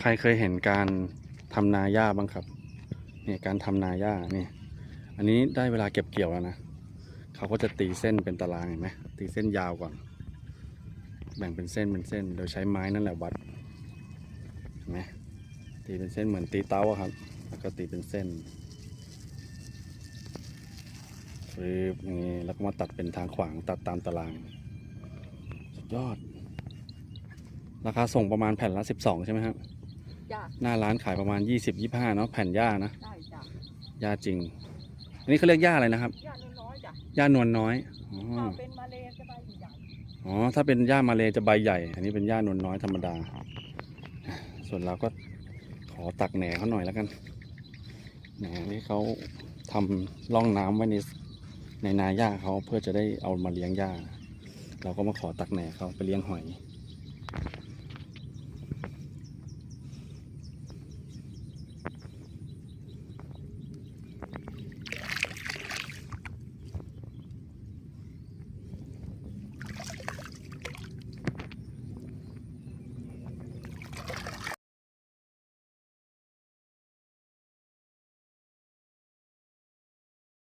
ใครเคยเห็นการทำนาหญ้าบ้างครับเนี่ยการทำนาหญ้าเนี่ยอันนี้ได้เวลาเก็บเกี่ยวแล้วนะเขาก็จะตีเส้นเป็นตารางเห็นไหมตีเส้นยาวก่อน แบ่งเป็นเส้นเป็นเส้นโดยใช้ไม้นั่นแหละวัดเห็นไหมตีเป็นเส้นเหมือนตีเต้าครับ แล้วก็ตีเป็นเส้นปึ๊บอย่างนี้แล้วก็มาตัดเป็นทางขวางตัดตามตาราง สุดยอด ราคาส่งประมาณแผ่นละสิบสองใช่ไหมครับ จ้ะหน้าร้านขายประมาณยี่สิบยี่ห้าเนาะแผ่นหญ้านะใช่จ้ะหญ้าจริง อันนี้เขาเรียกหญ้าอะไรนะครับย่าน้อยๆจ้ะหญ้านวลน้อยอ๋อถ้าเป็นมาเลจะใบใหญ่อ๋อ ถ้าเป็นหญ้ามาเลยจะใบใหญ่ อันนี้เป็นหญ้านวลน้อยธรรมดา ส่วนเราก็ขอตักแหน่เขาหน่อยแล้วกันแหน่ที่เขาทำร่องน้ำไว้ในในนาหญ้าเขาเพื่อจะได้เอามาเลี้ยงหญ้า เราก็มาขอตักแหน่เขาไปเลี้ยงหอย